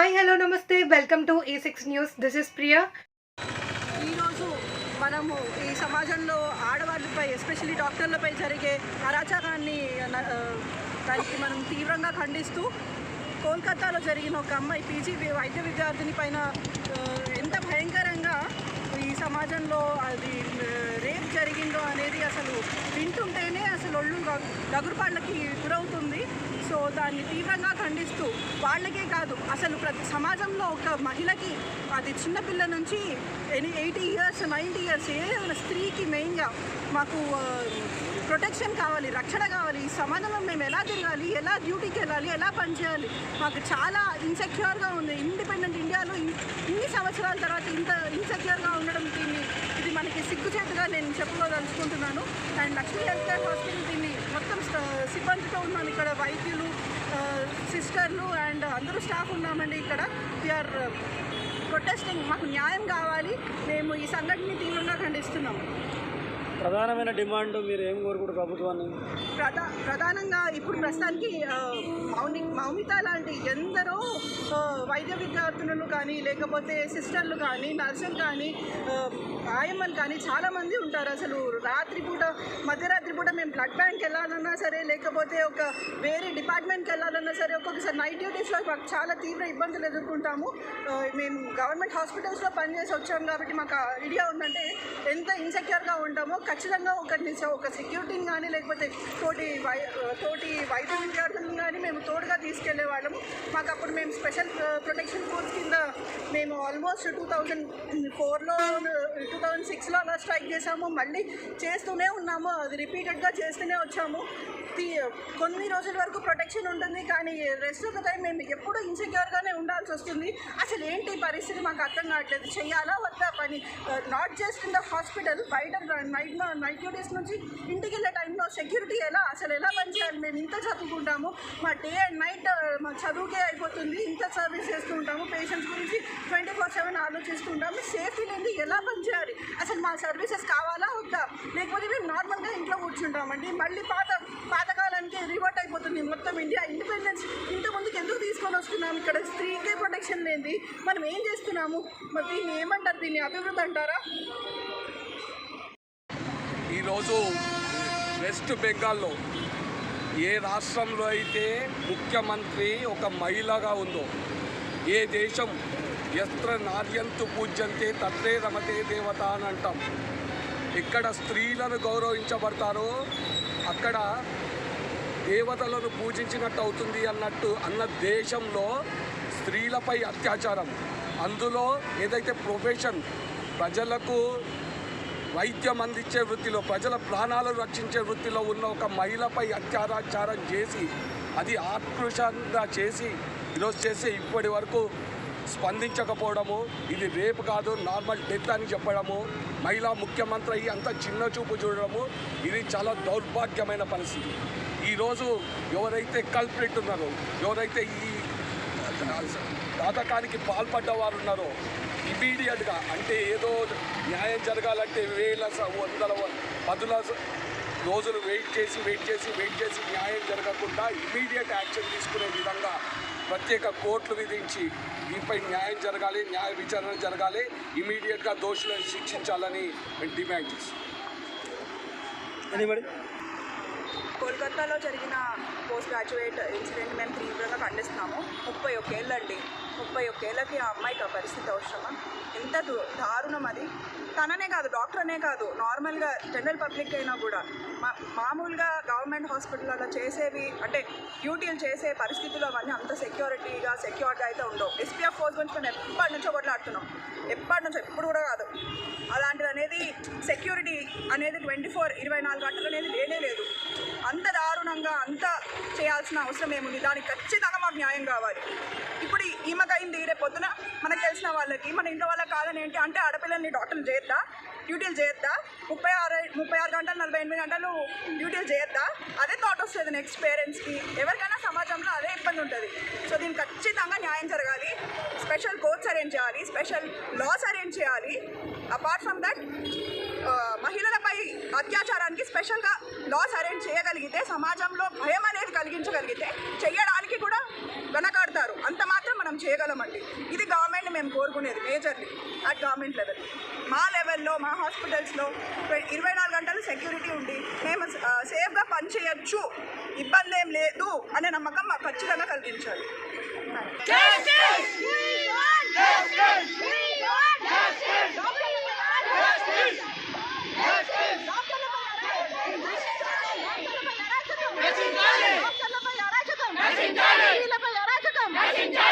Hi hello నమస్తే. Welcome to A six news this is Priya ఈరోజు మనము ఈ సమాజంలో ఆడవాళ్ళపై ఎస్పెషల్లీ డాక్టర్లపై జరిగే అరాచకాన్ని దానికి మనం తీవ్రంగా ఖండిస్తూ కోల్కతాలో జరిగిన ఒక అమ్మాయి పీజీ వైద్య విద్యార్థిని పైన ఎంత భయంకరంగా ఈ సమాజంలో అది ఆ, రేప్ జరిగిందో అనేది అసలు వింటుంటేనే అసలు ఒళ్ళు గ- గురవుతుంది. సో దాన్ని తీవ్రంగా ఖండిస్తూ వాళ్ళకే కాదు అసలు ప్రతి సమాజంలో ఒక మహిళకి అది చిన్నపిల్ల నుంచి any eighty years ninety years ఏ స్త్రీకి మెయిన్గా మాకు ప్రొటెక్షన్ కావాలి రక్షణ కావాలి ఈ సమాజంలో మేము ఎలా తిరగాలి ఎలా డ్యూటీకి వెళ్ళాలి ఎలా పనిచేయాలి మాకు చాలా ఇన్సెక్యూర్గా ఉంది. ఇండిపెండెంట్ ఇండియాలో ఇన్ని సంవత్సరాల తర్వాత ఇంత ఇన్సెక్యూర్గా ఉండడం దీన్ని ఇది మనకి సిగ్గుచేటుగా నేను చెప్పుకోదలుచుకుంటున్నాను and Lakshmi health care hospital దీన్ని మొత్తం సిబ్బందితో ఉన్నాం ఇక్కడ. వైద్యులు సిస్టర్లు అండ్ అందరూ స్టాఫ్ ఉన్నామండి ఇక్కడ. వీఆర్ ప్రొటెస్టింగ్ uh, మాకు న్యాయం కావాలి. మేము ఈ సంఘటనని తీవ్రంగా ఖండిస్తున్నాము. ప్రధానమైన డిమాండ్ మీరు ఏం కోరుకుంటారు ప్రభుత్వాన్ని? ప్రధా ప్రధానంగా ఇప్పుడు ప్రస్తుతానికి మౌని మౌమిత లాంటి ఎందరో వైద్య విద్యార్థులు కానీ లేకపోతే సిస్టర్లు కానీ నర్సులు కానీ ఆయమ్మలు కానీ చాలామంది ఉంటారు. అసలు రాత్రిపూట మధ్యరాత్రి పూట మేము బ్లడ్ బ్యాంక్ వెళ్ళాలన్నా సరే లేకపోతే ఒక వేరే డిపార్ట్మెంట్కి వెళ్ళాలన్నా సరే ఒక్కొక్కసారి నైట్ డ్యూటీస్లో మాకు చాలా తీవ్ర ఇబ్బందులు ఎదుర్కొంటాము. మేము గవర్నమెంట్ హాస్పిటల్స్లో పనిచేసి వచ్చాము కాబట్టి మాకు ఐడియా ఉందంటే ఎంత ఇన్సెక్యూర్గా ఉంటామో ఖచ్చితంగా ఒక ఒక సెక్యూరిటీని కానీ లేకపోతే తోటి వై తోటి వైద్య విద్యార్థులను కానీ మేము తోడుగా తీసుకెళ్ళే వాళ్ళము. మాకు అప్పుడు మేము స్పెషల్ ప్రొటెక్షన్ ఫోర్స్ కింద మేము ఆల్మోస్ట్ టూ థౌజండ్ ఫోర్లో టూ థౌజండ్ సిక్స్లో అలా స్ట్రైక్ చేసాము మళ్ళీ చేస్తూనే ఉన్నాము. అది రిపీటెడ్గా చేస్తూనే వచ్చాము. కొన్ని రోజుల వరకు ప్రొటెక్షన్ ఉంటుంది. కానీ రెస్ట్ ఆఫ్ ద టైం మేము ఎప్పుడూ ఇన్సెక్యూర్గానే ఉండాల్సి వస్తుంది. అసలు ఏంటి పరిస్థితి? మాకు అర్థం కావట్లేదు. చేయాలా? వద్దా? పని not just in the hospital బయట నైట్ నైట్ డ్యూటీస్ నుంచి ఇంటికి వెళ్ళే టైంలో సెక్యూరిటీ ఎలా? అసలు ఎలా పనిచేయాలి? మేము ఇంత చదువుకుంటాము మా డే అండ్ నైట్ మా చదువుకే అయిపోతుంది ఇంత సర్వీస్ చేస్తూ ఉంటాము పేషెంట్స్ గురించి ట్వంటీ ఫోర్ సెవెన్ ఆలోచిస్తుంటాము సేఫ్టీ లేని ఎలా పనిచేయాలి? అసలు మా సర్వీసెస్ కావాలా వద్దా? లేకపోతే మేము నార్మల్గా ఇంట్లో కూర్చుంటామండి. మళ్ళీ పాత పాతకాలానికి రివర్ట్ అయిపోతుంది మొత్తం ఇండియా ఇండిపెండెన్స్ ఇంత ముందుకు ఎందుకు తీసుకొని వస్తున్నాము ఇక్కడ స్త్రీకే ప్రొటెక్షన్ లేని మనం ఏం చేస్తున్నాము? మరి దీన్ని ఏమంటారు? దీన్ని అభివృద్ధి అంటారా? ఈరోజు వెస్ట్ బెంగాల్లో ఏ రాష్ట్రంలో అయితే ముఖ్యమంత్రి ఒక మహిళగా ఉందో ఏ దేశం ఎత్ర నార్యంతు పూజ్యంతే తత్రే రమతే దేవత అని అంటాం. ఇక్కడ స్త్రీలను గౌరవించబడతారో అక్కడ దేవతలను పూజించినట్టు అవుతుంది అన్నట్టు అన్న దేశంలో స్త్రీలపై అత్యాచారం. అందులో ఏదైతే ప్రొఫెషన్ ప్రజలకు వైద్యం అందించే వృత్తిలో ప్రజల ప్రాణాలు రక్షించే వృత్తిలో ఉన్న ఒక మహిళపై అత్యాచారం చేసి అది ఆక్రోషంగా చేసి ఈరోజు చేసి ఇప్పటి వరకు స్పందించకపోవడము ఇది రేపు కాదు నార్మల్ డెత్ అని చెప్పడము మహిళా ముఖ్యమంత్రి అయ్యి అంత చిన్న చూపు చూడడము ఇది చాలా దౌర్భాగ్యమైన పరిస్థితి. ఈరోజు ఎవరైతే కల్ప్రిట్ ఉన్నారో ఎవరైతే ఈ ఘాతకానికి పాల్పడ్డ వారు ఉన్నారో ఇమీడియట్గా అంటే ఏదో న్యాయం జరగాలంటే వేల వందల పదుల రోజులు వెయిట్ చేసి వెయిట్ చేసి వెయిట్ చేసి న్యాయం జరగకుండా ఇమీడియట్ యాక్షన్ తీసుకునే విధంగా ప్రత్యేక కోర్టులు విధించి దీనిపై న్యాయం జరగాలి న్యాయ విచారణ జరగాలి ఇమీడియట్గా దోషులను శిక్షించాలని డిమాండ్ చేస్తాం కోల్కతాలో జరిగిన పోస్ట్ గ్రాడ్యుయేట్ ఇన్సిడెంట్ మేము తీవ్రంగా ఖండిస్తున్నాము. ముప్పై ఒకేళ్ళండి. ముప్పై ఒకేళ్ళకి ఆ అమ్మాయికి ఆ పరిస్థితి అవసరమా? ఎంత దారుణం అది. తననే కాదు డాక్టర్ అనే కాదు. నార్మల్గా జనరల్ పబ్లిక్ అయినా కూడా మా మామూలుగా గవర్నమెంట్ హాస్పిటల్లో చేసేవి అంటే డ్యూటీలు చేసే పరిస్థితులు అవన్నీ అంత సెక్యూరిటీగా సెక్యూర్గా అయితే ఉండవు. ఎస్పీఎఫ్ ఫోర్స్ గురించి మేము ఎప్పటి నుంచో కొట్లాడుతున్నాం. ఎప్పటి నుంచో ఎప్పుడు కూడా కాదు. అలాంటిది అనేది సెక్యూరిటీ అనేది ట్వంటీ ఫోర్ ఇరవై నాలుగు గంటలు అనేది లేనే లేదు. అంత దారుణంగా అంత చేయాల్సిన అవసరం ఏముంది? దానికి ఖచ్చితంగా మాకు న్యాయం కావాలి. ఇప్పుడు ఈమెకైంది రేపు పొద్దున మనకు తెలిసిన వాళ్ళకి మన ఇంట్లో వాళ్ళకి కాదని ఏంటి అంటే ఆడపిల్లల్ని డాక్టర్లు చేద్దా డ్యూటీలు చేద్దా ముప్పై ఆరు ముప్పై ఆరు గంటలు నలభై ఎనిమిది గంటలు డ్యూటీలు చేద్దా అదే థాట్ వస్తుంది నెక్స్ట్ పేరెంట్స్కి ఎవరికైనా సమాజంలో అదే ఇబ్బంది ఉంటుంది. సో దీనికి ఖచ్చితంగా న్యాయం జరగాలి. స్పెషల్ కోర్ట్స్ అరేంజ్ చేయాలి. స్పెషల్ లాస్ అరేంజ్ చేయాలి. అపార్ట్ ఫ్రమ్ దట్ మహిళల అత్యాచారానికి స్పెషల్గా లాస్ అరేంజ్ చేయగలిగితే సమాజంలో భయం అనేది కలిగించగలిగితే చేయడానికి కూడా వెనకాడతారు. అంత మాత్రం మనం చేయగలమండి. ఇది గవర్నమెంట్ మేము కోరుకునేది మేజర్లీ. అట్ గవర్నమెంట్ లెవెల్ మా లెవెల్లో మా హాస్పిటల్స్లో ఇరవై నాలుగు గంటలు సెక్యూరిటీ ఉండి మేము సేఫ్గా పనిచేయచ్చు. ఇబ్బంది ఏం లేదు అనే నమ్మకం మాకు ఖచ్చితంగా కలిగించాలి. Justice! నశించాలి! నశించాలి!